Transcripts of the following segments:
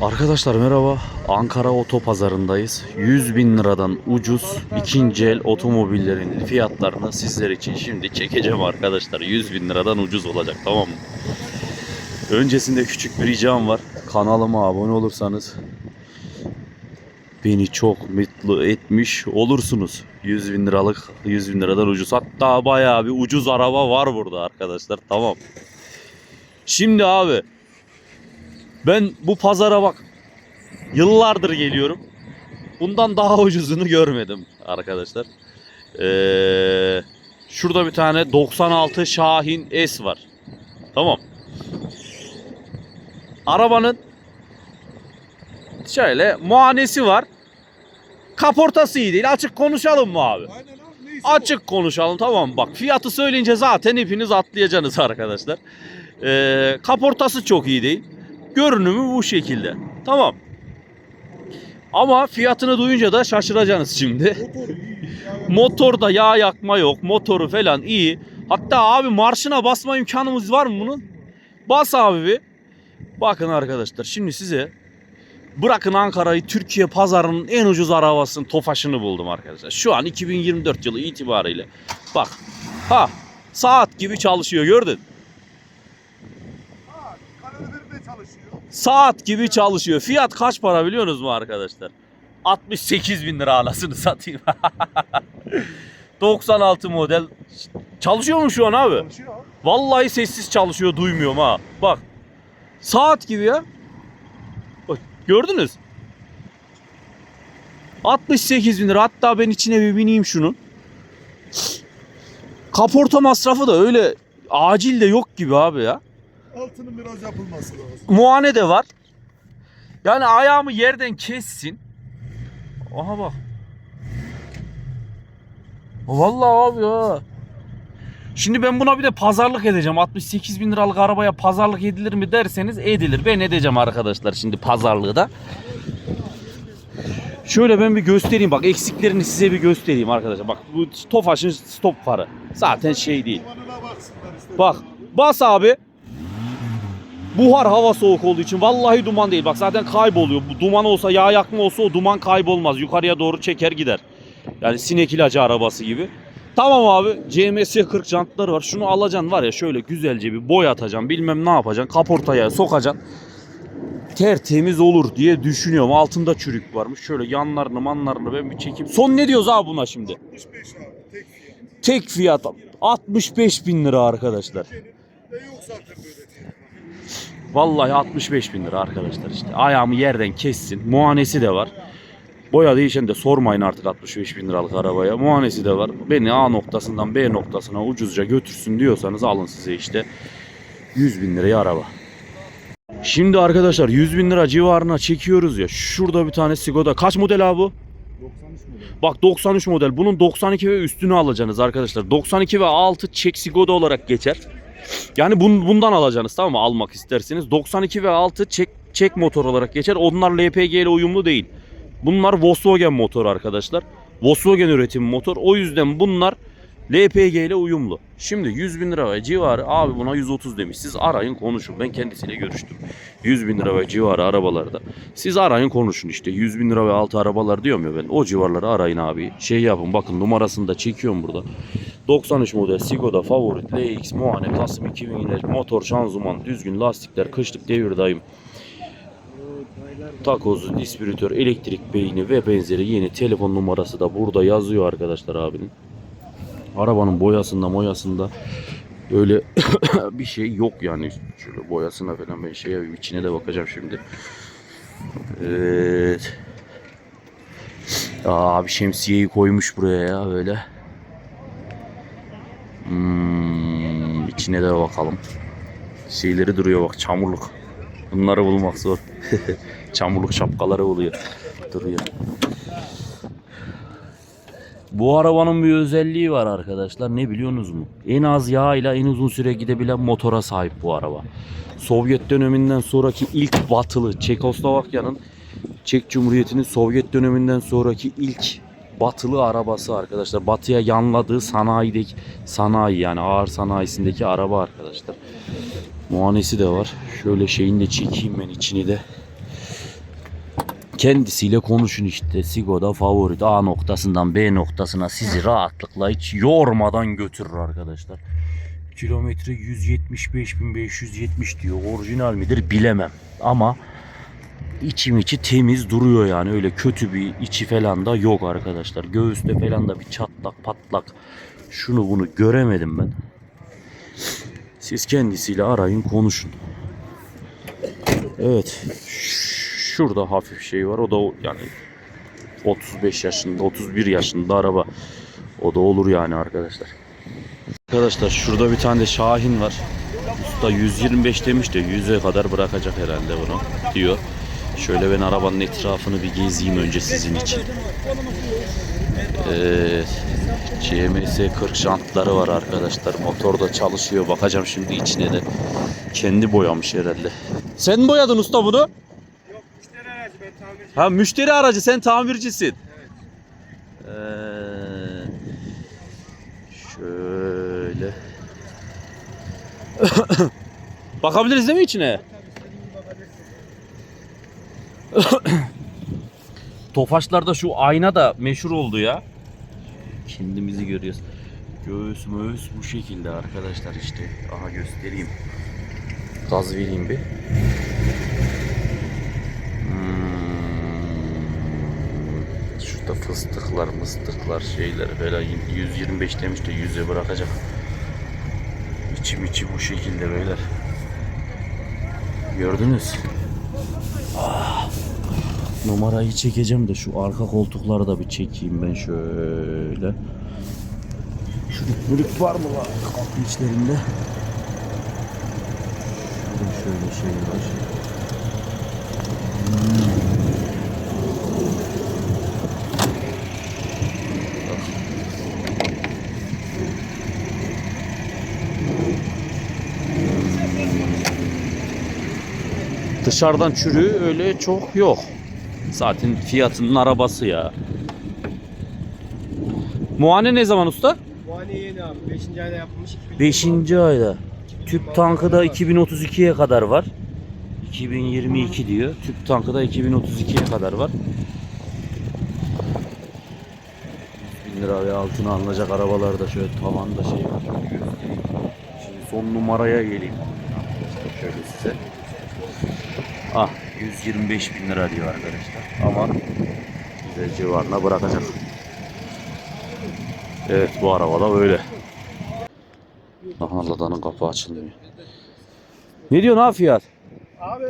Arkadaşlar merhaba. Ankara Otopazarı'ndayız. 100 bin liradan ucuz ikinci el otomobillerin fiyatlarını sizler için şimdi çekeceğim arkadaşlar. 100 bin liradan ucuz olacak tamam mı? Öncesinde küçük bir ricam var. Kanalıma abone olursanız beni çok mutlu etmiş olursunuz. 100 bin liralık 100 bin liradan ucuz. Hatta bayağı bir ucuz araba var burada arkadaşlar. Tamam. Şimdi abi ben bu pazara bak yıllardır geliyorum. Bundan daha ucuzunu görmedim arkadaşlar. Ee, şurada bir tane 96 Şahin S var. Tamam. Arabanın şöyle muayenesi var. Kaportası iyi değil. Açık konuşalım mı abi? Aynen abi neyse Açık konuşalım tamam? Bak fiyatı söyleyince zaten hepiniz atlayacaksınız arkadaşlar. Ee, kaportası çok iyi değil. Görünümü bu şekilde. Tamam. Ama fiyatını duyunca da şaşıracaksınız şimdi. Motorda yağ yakma yok. Motoru falan iyi. Hatta abi marşına basma imkanımız var mı bunun? Bas abi bir. Bakın arkadaşlar şimdi size bırakın Ankara'yı Türkiye pazarının en ucuz arabasının tofaşını buldum arkadaşlar. Şu an 2024 yılı itibariyle. Bak. Ha saat gibi çalışıyor gördün. Ha, kalorifer de çalışıyor. Saat gibi çalışıyor. Fiyat kaç para biliyorsunuz mu arkadaşlar? 68 bin lira anasını satayım. 96 model. Çalışıyor mu şu an abi? Çalışıyor. Vallahi sessiz çalışıyor duymuyorum ha. Bak. Saat gibi ya. Bak gördünüz. 68 bin lira. Hatta ben içine bir bineyim şunun. Kaporta masrafı da öyle acil de yok gibi abi ya. Altının biraz yapılması lazım. muayene de var. Yani ayağımı yerden kessin. Aha bak. Vallahi abi ya. Şimdi ben buna bir de pazarlık edeceğim. 68 bin liralık arabaya pazarlık edilir mi derseniz edilir. Ben edeceğim arkadaşlar şimdi pazarlığı da. Şöyle ben bir göstereyim bak eksiklerini size bir göstereyim arkadaşlar. Bak bu Tofaş'ın stop farı. Zaten şey değil. Bak bas abi. Buhar hava soğuk olduğu için vallahi duman değil. Bak zaten kayboluyor. Bu duman olsa yağ yakma olsa o duman kaybolmaz. Yukarıya doğru çeker gider. Yani sinek ilacı arabası gibi. Tamam abi CMS 40 jantları var. Şunu alacaksın var ya şöyle güzelce bir boy atacaksın. Bilmem ne yapacaksın. Kaportaya sokacaksın. Tertemiz olur diye düşünüyorum. Altında çürük varmış. Şöyle yanlarını manlarını ben bir çekeyim. Son ne diyoruz abi buna şimdi? 65 abi tek fiyat. Tek fiyat 65 bin lira arkadaşlar. Yok zaten böyle. Vallahi 65 bin lira arkadaşlar işte. Ayağımı yerden kessin. Muayenesi de var. Boya değişen de sormayın artık 65 bin liralık arabaya. Muayenesi de var. Beni A noktasından B noktasına ucuzca götürsün diyorsanız alın size işte 100 bin liraya araba. Şimdi arkadaşlar 100 bin lira civarına çekiyoruz ya. Şurada bir tane Skoda. Kaç model abi bu? 93 model. Bak 93 model. Bunun 92 ve üstünü alacaksınız arkadaşlar. 92 ve altı çek Skoda olarak geçer. Yani bun- bundan alacaksınız tamam mı? Almak isterseniz. 92 ve altı çek, çek motor olarak geçer. Onlar LPG ile uyumlu değil. Bunlar Volkswagen motor arkadaşlar. Volkswagen üretimi motor. O yüzden bunlar LPG ile uyumlu. Şimdi 100 bin lira ve civarı abi buna 130 demiş. Siz arayın konuşun. Ben kendisiyle görüştüm. 100 bin lira ve civarı arabalarda. Siz arayın konuşun işte. 100 bin lira ve altı arabalar diyorum ya ben. O civarları arayın abi. Şey yapın bakın numarasını da çekiyorum burada. 93 model Skoda Favorit LX muayene Kasım 2000 motor şanzıman düzgün lastikler kışlık devir daim takozu, distribütör, elektrik beyni ve benzeri yeni telefon numarası da burada yazıyor arkadaşlar abinin. Arabanın boyasında moyasında öyle bir şey yok yani. Şöyle boyasına falan ben şey yapayım. içine de bakacağım şimdi. Evet. Abi şemsiyeyi koymuş buraya ya böyle. Hmm, içine de bakalım. Şeyleri duruyor bak çamurluk. Bunları bulmak zor. Çamurluk şapkaları oluyor. Duruyor. Bu arabanın bir özelliği var arkadaşlar. Ne biliyorsunuz mu? En az yağ ile en uzun süre gidebilen motora sahip bu araba. Sovyet döneminden sonraki ilk batılı Çekoslovakya'nın Çek Cumhuriyeti'nin Sovyet döneminden sonraki ilk batılı arabası arkadaşlar. Batıya yanladığı sanayideki sanayi yani ağır sanayisindeki araba arkadaşlar. Muhanesi de var. Şöyle şeyini de çekeyim ben içini de. Kendisiyle konuşun işte. Sigo'da favorit A noktasından B noktasına sizi rahatlıkla hiç yormadan götürür arkadaşlar. Kilometre 175.570 diyor. Orijinal midir bilemem. Ama içim içi temiz duruyor yani. Öyle kötü bir içi falan da yok arkadaşlar. Göğüste falan da bir çatlak patlak şunu bunu göremedim ben. Siz kendisiyle arayın konuşun. Evet. Şurada hafif şey var. O da yani 35 yaşında, 31 yaşında araba. O da olur yani arkadaşlar. Arkadaşlar şurada bir tane de Şahin var. Usta 125 demiş de 100'e kadar bırakacak herhalde bunu diyor. Şöyle ben arabanın etrafını bir gezeyim önce sizin için. Ee, CMS 40 jantları var arkadaşlar. Motor da çalışıyor. Bakacağım şimdi içine de. Kendi boyamış herhalde. Sen mi boyadın usta bunu? Yok müşteri aracı ben tamirci. Ha müşteri aracı sen tamircisin. Ee, şöyle. Bakabiliriz değil mi içine? Tofaşlarda şu ayna da meşhur oldu ya. Kendimizi görüyoruz. Göğüs möğüs bu şekilde arkadaşlar işte. Aha göstereyim. Gaz vereyim bir. Hmm. Şurada fıstıklar, mıstıklar, şeyler falan 125 demiş de 100'e bırakacak. İçim içi bu şekilde beyler. Gördünüz. Numarayı çekeceğim de şu arka koltukları da bir çekeyim ben şöyle. Çürük mürük var mı lan kapı içlerinde? Şurada şöyle şey var. Dışarıdan çürüğü öyle çok yok. Zaten fiyatının arabası ya. Muayene ne zaman usta? Bu hani yeni abi. 5. ayda yapılmış. 5. ayda. Tüp tankı da 2032'ye kadar var. 2022 diyor. Tüp tankı da 2032'ye kadar var. 100 bin lira ve altına alınacak arabalarda şöyle tavanda şey var. Şimdi son numaraya geleyim. Şöyle size. Ah 125 bin lira diyor arkadaşlar. Ama güzel civarına bırakacak. Evet bu araba da böyle. Aha Lada'nın kapı açılmıyor. Ne diyorsun abi fiyat? Abi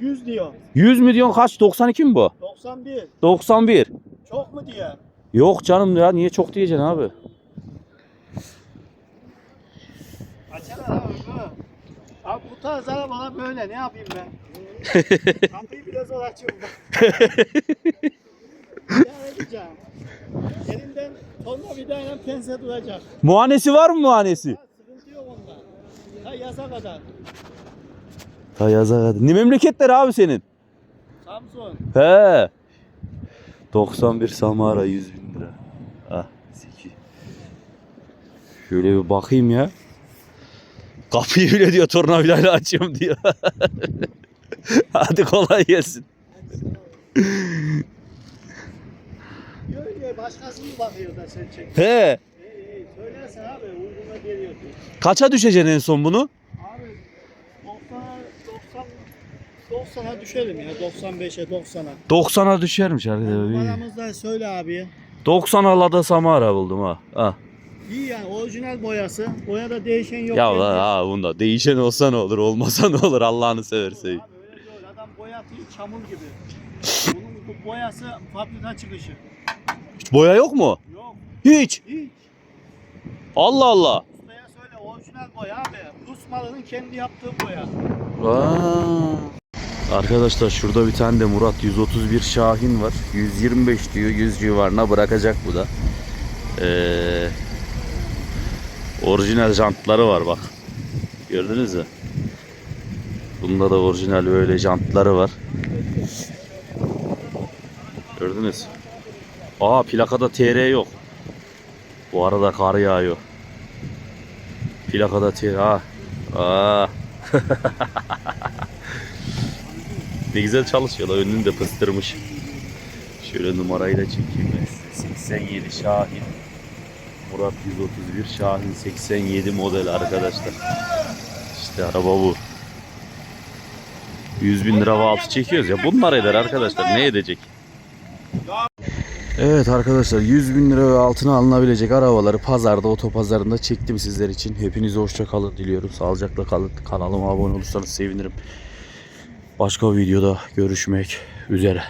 100 diyor. 100 milyon kaç? 92 mi bu? 91. 91. Çok mu diye? Yok canım ya niye çok diyeceksin abi? Açana abi bu. Abi bu tarz arabalar böyle ne yapayım ben? Kapıyı biraz zor açıyorum bak. ne edeceğim? Elimden tornavidayla pense duracak. Muhanesi var mı muhanesi? Ha, sıkıntı yok onda. Ha yaza kadar. Ta yaza Ne memleketler abi senin? Samsun. He. 91 Samara 100 bin lira. Ah seki. Şöyle bir bakayım ya. Kapıyı bile diyor tornavidayla açıyorum diyor. Hadi kolay gelsin. Başkası mı bakıyor da sen çek. He. İyi. Söylersen abi uyguna geliyor. diyor. Kaça düşeceksin en son bunu? Abi 90 90 90'a düşelim ya 95'e 90'a. 90'a düşermiş arkadaşlar. Numaramızda söyle abi. 90 alada Samara buldum ha. ha. İyi yani orijinal boyası. Boyada değişen yok. Ya la, ha bunda değişen olsa ne olur olmasa ne olur Allah'ını seversen. Abi öyle değil. Adam boyatıyor çamur gibi. Bunun bu boyası fabrika çıkışı. Hiç boya yok mu? Yok Hiç. hiç. Allah Allah. Ustaya söyle orijinal boya abi. Rus malının kendi yaptığı boya. Aa. Arkadaşlar şurada bir tane de Murat 131 Şahin var. 125 diyor 100 civarına bırakacak bu da. Ee, orijinal jantları var bak. Gördünüz mü? Bunda da orijinal böyle jantları var. Gördünüz. Aa plakada TR yok. Bu arada kar yağıyor. Plakada TR. Ha. Aa. ne güzel çalışıyorlar. Önünü de pıstırmış. Şöyle numarayı da çekeyim ben size. 87 Şahin. Murat 131 Şahin 87 model arkadaşlar. İşte araba bu. 100 bin lira altı çekiyoruz ya. Bunlar eder arkadaşlar. Ne edecek? Evet arkadaşlar 100 bin lira ve altına alınabilecek arabaları pazarda otopazarında çektim sizler için. Hepinize hoşça kalın diliyorum. Sağlıcakla kalın. Kanalıma abone olursanız sevinirim. Başka videoda görüşmek üzere.